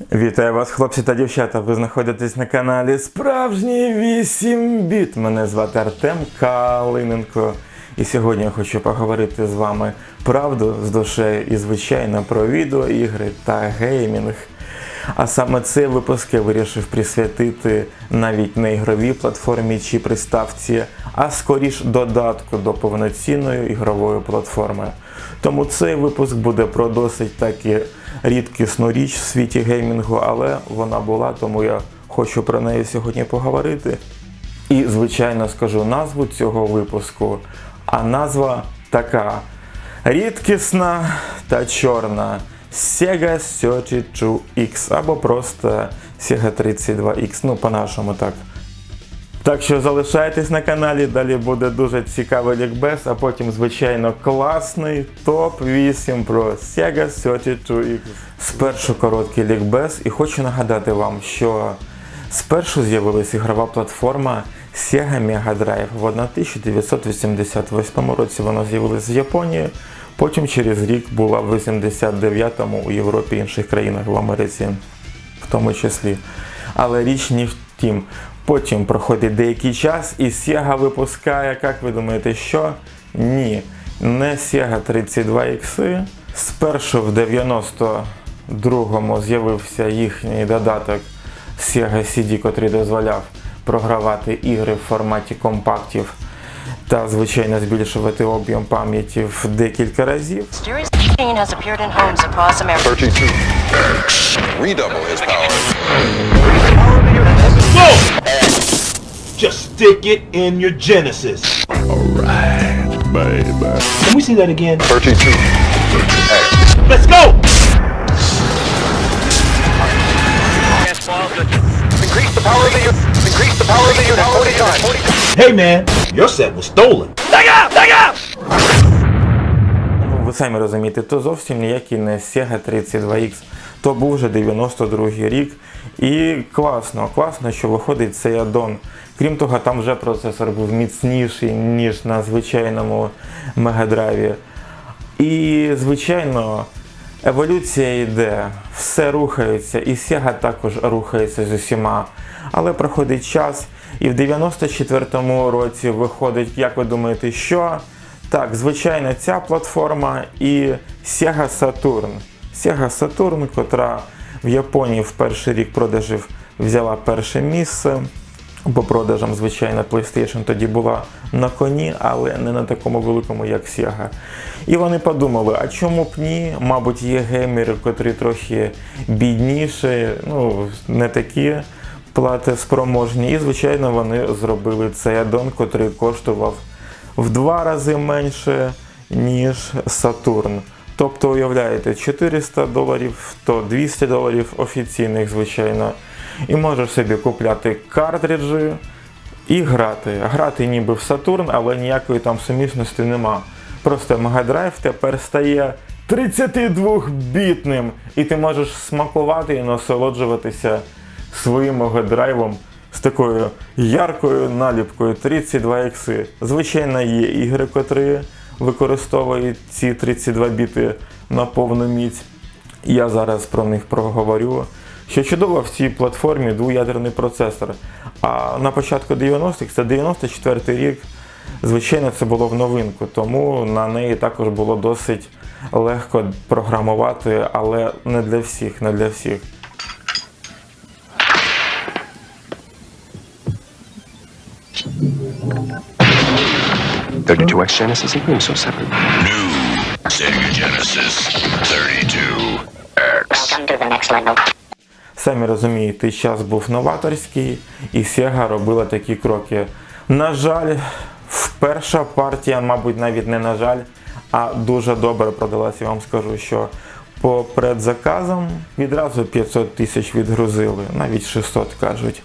Вітаю вас, хлопці та дівчата. Ви знаходитесь на каналі Справжній 8 біт. Мене звати Артем Калиненко. І сьогодні я хочу поговорити з вами правду з душею і, звичайно, про відеоігри та геймінг. А саме цей випуск я вирішив присвятити навіть не ігровій платформі чи приставці, а скоріш додатку до повноцінної ігрової платформи. Тому цей випуск буде про досить таки рідкісну річ в світі геймінгу, але вона була, тому я хочу про неї сьогодні поговорити. І, звичайно, скажу назву цього випуску. А назва така: рідкісна та чорна Sega 32X або просто Sega 32X, ну по-нашому так. Так що залишайтесь на каналі, далі буде дуже цікавий лікбез, а потім, звичайно, класний топ-8 про Sega 32X. Спершу короткий лікбез, і хочу нагадати вам, що спершу з'явилася ігрова платформа Sega Mega Drive. В 1988 році вона з'явилася в Японії, потім через рік була в 89-му у Європі і інших країнах в Америці в тому числі. Але річ не в тім. Потім проходить деякий час, і Sega випускає, як ви думаєте, що? Ні, не Sega 32X. Спершу в 92-му з'явився їхній додаток Sega CD, котрий дозволяв програвати ігри в форматі компактів та, звичайно, збільшувати об'єм пам'яті в декілька разів. Has in homes America. 32. Redouble his power. Stick it in your Genesis. Alright, baby. Can we see that again? 32. Let's go! Increase the power of the unit. Increase the power of the unit 40 times. Hey man, your set was stolen. Ну, ви самі розумієте, то зовсім ніякий не Sega 32X. То був вже 92-й рік. І класно, класно, що виходить цей аддон. Крім того, там вже процесор був міцніший, ніж на звичайному Мегадрайві. І, звичайно, еволюція йде, все рухається, і Sega також рухається з усіма. Але проходить час, і в 94-му році виходить, як ви думаєте, що? Так, звичайно, ця платформа і Sega Saturn. Sega Saturn, котра в Японії в перший рік продажів взяла перше місце. По продажам, звичайно, PlayStation тоді була на коні, але не на такому великому, як Sega. І вони подумали, а чому б ні? Мабуть, є геймери, котрі трохи бідніші, ну, не такі платоспроможні. І, звичайно, вони зробили цей аддон, котрий коштував в два рази менше, ніж Saturn. Тобто, уявляєте, 400 доларів, то 200 доларів офіційних, звичайно. І можеш собі купляти картриджі і грати. Грати ніби в Saturn, але ніякої там сумісності нема. Просто Drive тепер стає 32-бітним, і ти можеш смакувати і насолоджуватися своїм Drive з такою яркою наліпкою 32 ікси. Звичайно, є ігри, котрі використовують ці 32 біти на повну міць. Я зараз про них проговорю. Що чудово в цій платформі двоядерний процесор. А на початку 90-х, це 94 рік, звичайно, це було в новинку, тому на неї також було досить легко програмувати, але не для всіх, не для всіх. Thirty-two X Genesis and so separate. Sega Genesis 32X. Welcome to the next level. Самі розумієте, час був новаторський, і Sega робила такі кроки. На жаль, перша партія, мабуть, навіть не на жаль, а дуже добре продалась. Я вам скажу, що по предзаказам відразу 500 тисяч відгрузили, навіть 600 кажуть.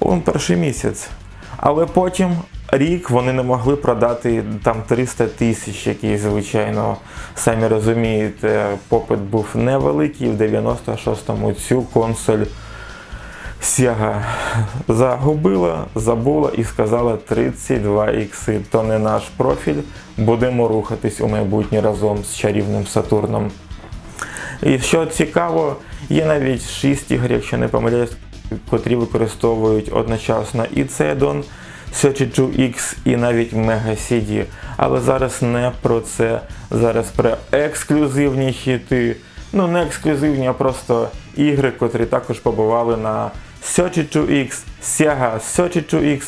Он перший місяць. Але потім рік вони не могли продати там 300 тисяч, які, звичайно, самі розумієте, попит був невеликий. В 96-му цю консоль Sega загубила, забула і сказала 32 ікси. То не наш профіль. Будемо рухатись у майбутнє разом з чарівним Сатурном. І що цікаво, є навіть 6 ігор, якщо не помиляюсь, котрі використовують одночасно і Cedon, 32X і навіть Mega CD. Але зараз не про це. Зараз про ексклюзивні хіти. Ну, не ексклюзивні, а просто ігри, котрі також побували на 32X, Sega 32X.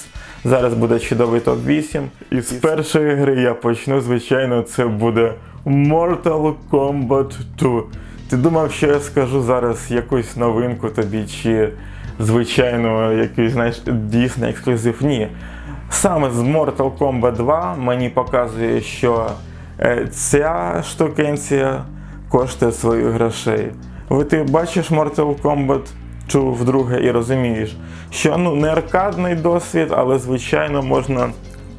Зараз буде чудовий топ-8. І з першої гри я почну, звичайно, це буде Mortal Kombat 2. Ти думав, що я скажу зараз якусь новинку тобі, чи звичайно якийсь знаєш, дійсний ексклюзив? Ні. Саме з Mortal Kombat 2 мені показує, що е, ця штукенція коштує своїх грошей. Ви ти бачиш Mortal Kombat чув вдруге і розумієш, що ну не аркадний досвід, але звичайно можна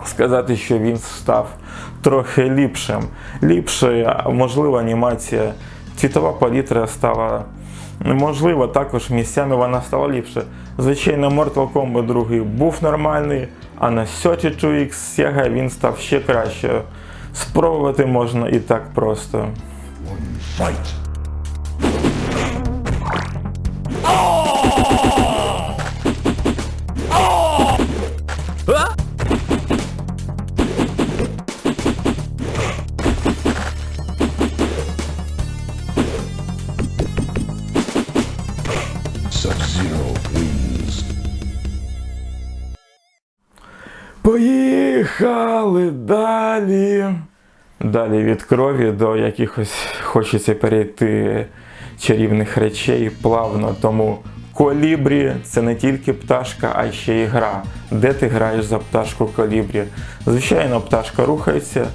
сказати, що він став трохи ліпшим. Ліпше, можливо, анімація, цвітова палітра стала. Можливо, також місцями вона стала ліпше. Звичайно, Mortal Kombat 2 був нормальний, а на 32X Sega він став ще краще. Спробувати можна і так просто. Поїхали далі. Далі від крові до якихось хочеться перейти чарівних речей плавно. Тому колібрі це не тільки пташка, а ще й гра. Де ти граєш за пташку колібрі? Звичайно, пташка рухається,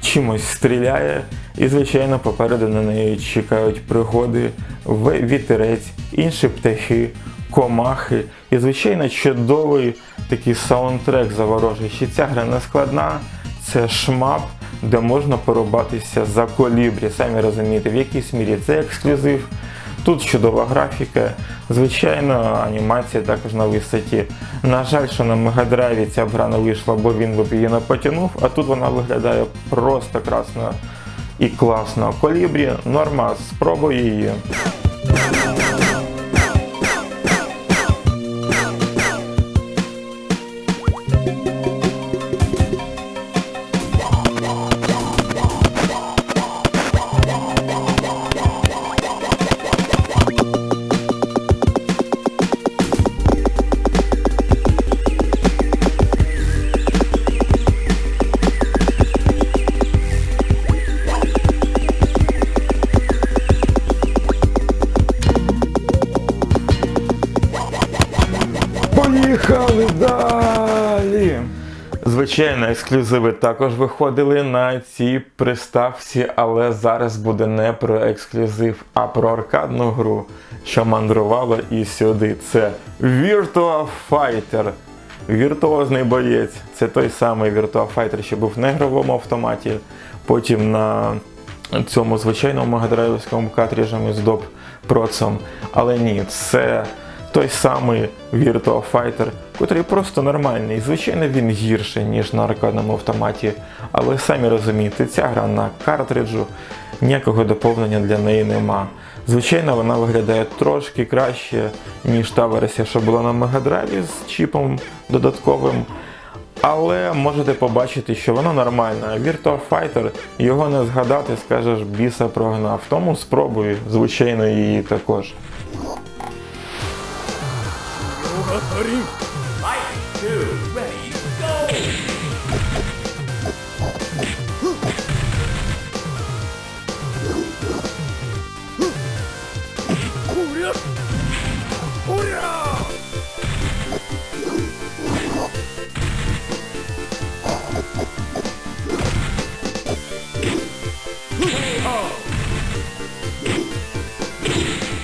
чимось стріляє, і, звичайно, попереду на неї чекають пригоди, вітерець, інші птахи, комахи і, звичайно, чудовий такий саундтрек заворожий. Ще ця гра не складна, це шмап, де можна порубатися за колібрі. Самі розумієте, в якійсь мірі це ексклюзив. Тут чудова графіка, звичайно, анімація також на висоті. На жаль, що на Мегадрайві ця гра не вийшла, бо він би її не потягнув, а тут вона виглядає просто красно і класно. Колібрі, норма, спробуй її. Звичайно, ексклюзиви також виходили на цій приставці, але зараз буде не про ексклюзив, а про аркадну гру, що мандрувала і сюди. Це Virtua Fighter. Віртуозний боєць. Це той самий Virtua Fighter, що був на ігровому автоматі, потім на цьому звичайному магадрайвському картриджем із доп процом. Але ні, це той самий Virtua Fighter, котрий просто нормальний. Звичайно, він гірший, ніж на аркадному автоматі. Але самі розумієте, ця гра на картриджу, ніякого доповнення для неї нема. Звичайно, вона виглядає трошки краще, ніж та версія, що була на Мегадрайві з чіпом додатковим. Але можете побачити, що воно нормальне. Virtua Fighter, його не згадати, скажеш, біса прогнав. Тому спробуй, звичайно, її також.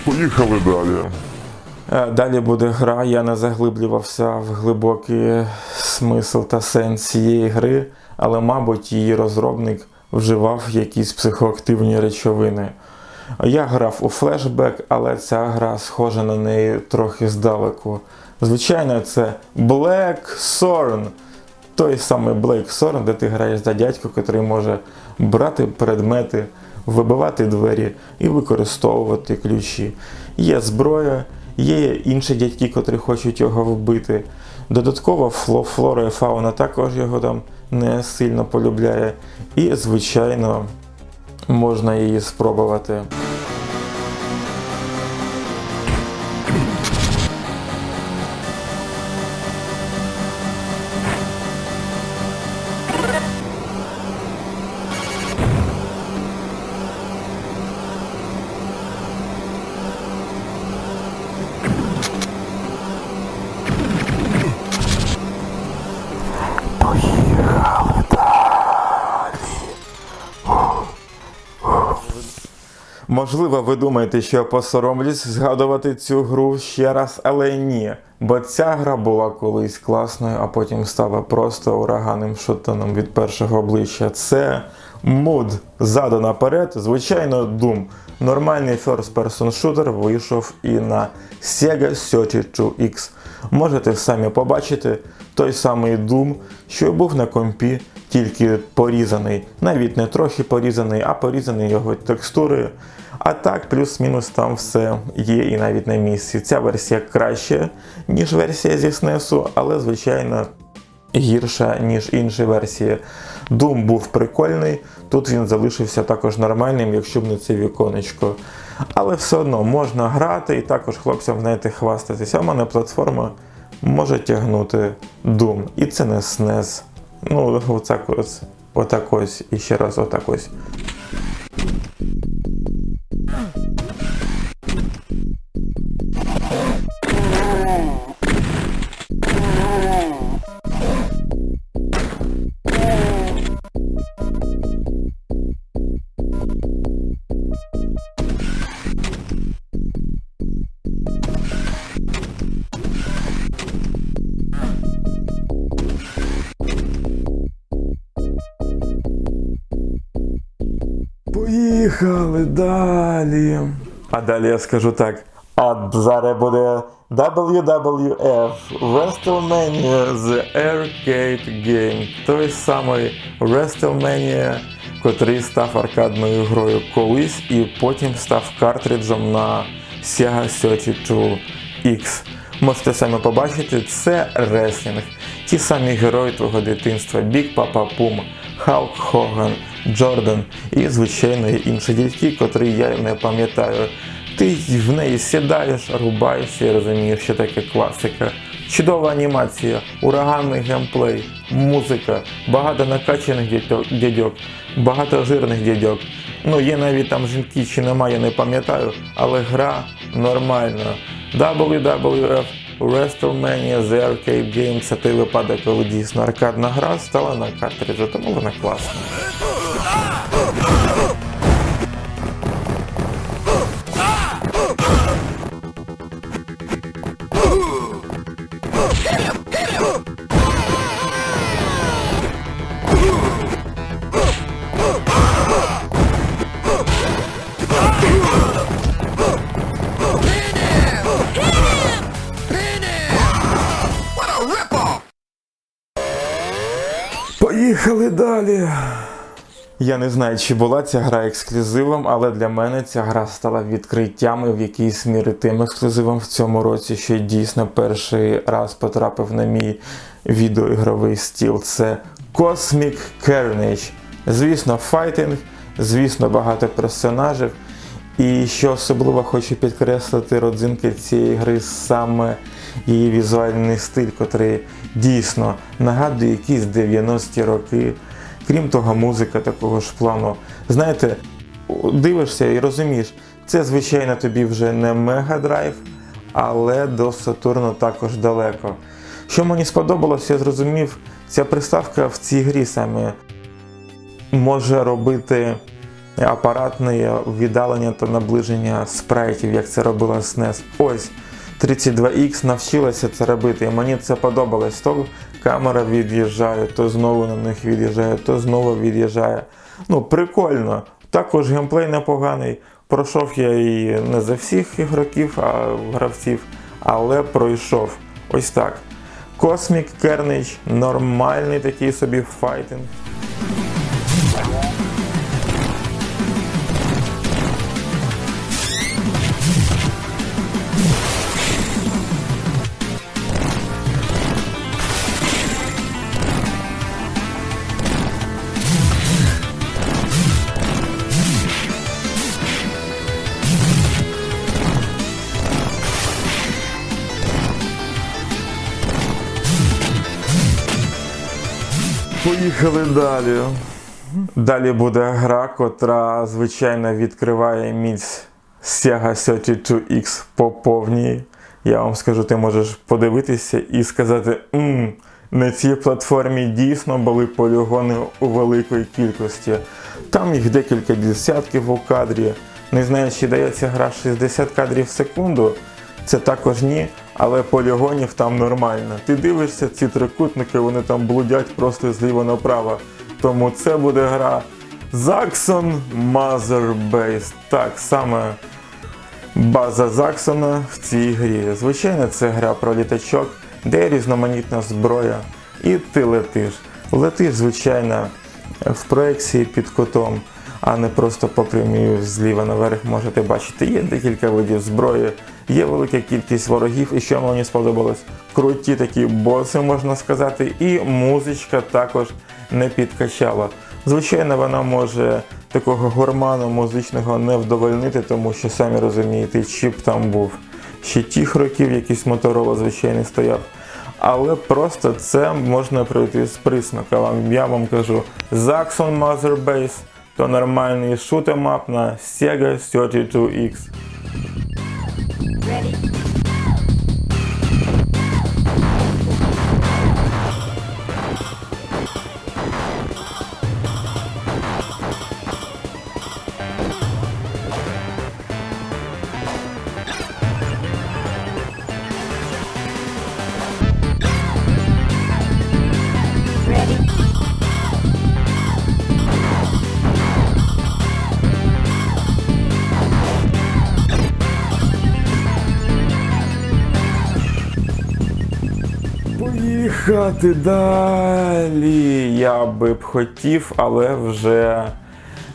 Поїхали далі. Е, Далі буде гра, я не заглиблювався в глибокий смисл та сенс цієї гри, але, мабуть, її розробник вживав якісь психоактивні речовини. Я грав у флешбек, але ця гра схожа на неї трохи здалеку. Звичайно, це Black Thorn. Той самий Black Thorn, де ти граєш за дядьку, який може брати предмети вибивати двері і використовувати ключі. Є зброя, є інші дядьки, котрі хочуть його вбити. Додатково фло, флора і фауна також його там не сильно полюбляє. І, звичайно, можна її спробувати. Можливо, ви думаєте, що я посоромлюсь згадувати цю гру ще раз, але ні. Бо ця гра була колись класною, а потім стала просто ураганним шутаном від першого обличчя. Це муд ззаду наперед, звичайно, Doom. Нормальний first-person шутер вийшов і на Sega 32X. Можете самі побачити той самий Doom, що був на компі, тільки порізаний. Навіть не трохи порізаний, а порізаний його текстурою. А так, плюс-мінус там все є і навіть на місці. Ця версія краще, ніж версія зі SNES, але звичайно гірша, ніж інші версії. Doom був прикольний, тут він залишився також нормальним, якщо б не це віконечко. Але все одно можна грати і також хлопцям знаєте, хвастатися. В мене платформа може тягнути Doom. І це не SNES. Ну, отак ось. Отак ось. І ще раз отак ось. Поїхали далі. А далі я скажу так. А зараз буде WWF WrestleMania The Arcade Game. Той самий WrestleMania, котрий став аркадною грою колись і потім став картриджем на Sega 32X. Можете самі побачити, це реслінг. Ті самі герої твого дитинства: Бік Папа Пум, Халк Хоган, Джордан і, звичайно, інші дядьки, котрі я не пам'ятаю. Ти в неї сідаєш, рубаєшся і розумієш, що таке класика. Чудова анімація, ураганний геймплей, музика, багато накачаних дядьок- багато жирних дядьок. Ну, є навіть там жінки чи немає, не пам'ятаю, але гра нормальна. WWF WrestleMania The Arcade Game це той випадок, коли дійсно аркадна гра стала на картриджі, тому вона класна. Я не знаю, чи була ця гра ексклюзивом, але для мене ця гра стала відкриттям і в якійсь мірі тим ексклюзивом в цьому році, що дійсно перший раз потрапив на мій відеоігровий стіл. Це Cosmic Carnage. Звісно, файтинг, звісно, багато персонажів. І що особливо хочу підкреслити родзинки цієї гри саме її візуальний стиль, котрий дійсно нагадує якісь 90-ті роки. Крім того, музика такого ж плану. Знаєте, дивишся і розумієш, це, звичайно, тобі вже не Drive, але до Сатурну також далеко. Що мені сподобалося, я зрозумів, ця приставка в цій грі саме може робити апаратне віддалення та наближення спрайтів, як це робила SNES. Ось 32X навчилася це робити, і мені це подобалось. То камера від'їжджає, то знову на них від'їжджає, то знову від'їжджає. Ну, прикольно. Також геймплей непоганий. Пройшов я і не за всіх ігроків, а гравців, але пройшов. Ось так. Cosmic Carnage, нормальний такий собі файтинг. Поїхали далі. Далі буде гра, котра, звичайно, відкриває міць Sega 32X по повній. Я вам скажу, ти можеш подивитися і сказати, мм, на цій платформі дійсно були полігони у великої кількості. Там їх декілька десятків у кадрі. Не знаю, чи дається гра 60 кадрів в секунду. Це також ні, але полігонів там нормально. Ти дивишся, ці трикутники, вони там блудять просто зліва направо. Тому це буде гра Zaxxon Mother Base. Так, саме база Заксона в цій грі. Звичайно, це гра про літачок, де різноманітна зброя, і ти летиш. Летиш, звичайно, в проекції під кутом, а не просто по прямій зліва наверх можете бачити. Є декілька видів зброї, є велика кількість ворогів, і що мені сподобалось, круті такі боси, можна сказати, і музичка також не підкачала. Звичайно, вона може такого гурману музичного не вдовольнити, тому що самі розумієте, чіп там був. Ще тих років якийсь моторола, звичайно, стояв. Але просто це можна пройти з присмаком. Я вам кажу, Zaxxon Mother Base то нормальный шутемап на Sega 32X. Поїхати далі. Я би б хотів, але вже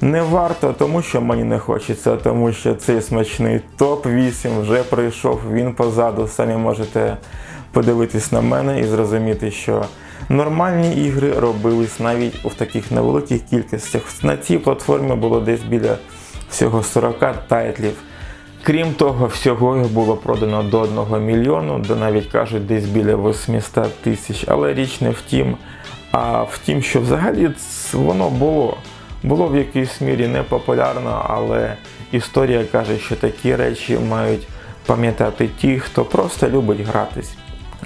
не варто, тому що мені не хочеться, тому що цей смачний топ-8 вже пройшов, він позаду. Самі можете подивитись на мене і зрозуміти, що нормальні ігри робились навіть у таких невеликих кількостях. На цій платформі було десь біля всього 40 тайтлів. Крім того, всього їх було продано до 1 мільйону, де навіть кажуть десь біля 800 тисяч. Але річ не в тім, а в тім, що взагалі воно було. Було в якійсь мірі непопулярно, але історія каже, що такі речі мають пам'ятати ті, хто просто любить гратись,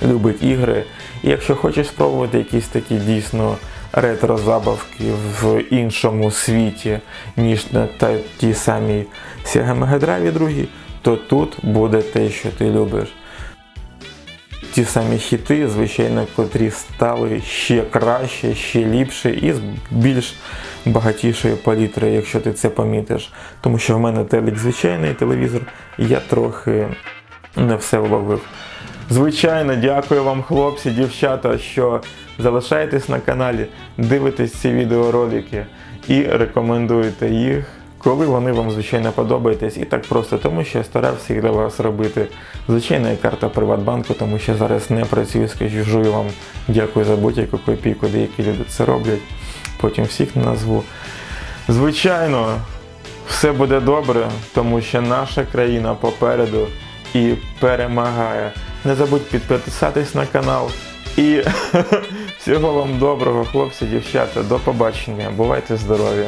любить ігри. І якщо хочеш спробувати якісь такі дійсно ретро-забавки в іншому світі, ніж на ті самі Sega Mega Drive другі, то тут буде те, що ти любиш. Ті самі хіти, звичайно, котрі стали ще краще, ще ліпше і з більш багатішою палітрою, якщо ти це помітиш. Тому що в мене телек звичайний телевізор, і я трохи не все вловив. Звичайно, дякую вам, хлопці, дівчата, що залишаєтесь на каналі, дивитесь ці відеоролики і рекомендуєте їх, коли вони вам, звичайно, подобаєтесь. І так просто, тому що я старався їх для вас робити. Звичайно, є карта Приватбанку, тому що зараз не працюю, скажу вам дякую за будь-яку копійку, деякі люди це роблять. Потім всіх назву. Звичайно, все буде добре, тому що наша країна попереду і перемагає. Не забудь підписатись на канал. І всього вам доброго, хлопці, дівчата. До побачення. Бувайте здорові!